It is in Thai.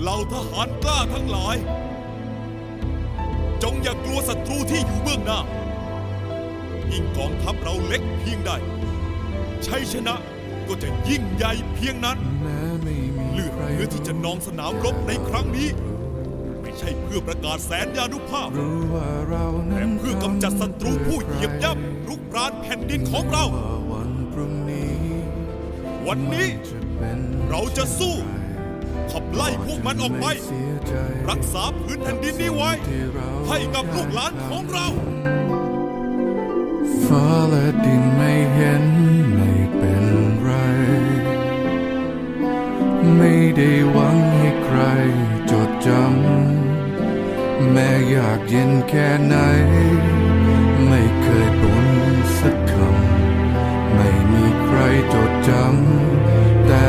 เหล่าทหารกล้าทั้งหลาย จงอย่ากลัวศัตรูที่อยู่เบื้องหน้า ยิ่งกองทัพเราเล็กเพียงใดชัยชนะก็จะยิ่งใหญ่เพียงนั้น เลือดเนื้อที่จะนองสนามรบในครั้งนี้ ไม่ใช่เพื่อประกาศแสนยานุภาพาาแต่เพื่อกำจัดศัตรูผู้เหยียบย่ำรุกรานแผ่นดินของเรา วันนี้วันนี้เราจะสู้ ขับไล่พวกมันออกไปเสียใจรักษาพื้นแผ่นดินนี้ไว้ที่เราให้กับลูกหลานของเราฟ้าและดินไม่เห็นไม่เป็นไร ไม่ได้หวังให้ใครจดจำ แม้อยากเย็นแค่ไหน ไม่เคยบ่นสักคำ ไม่มีใครจดจำแต่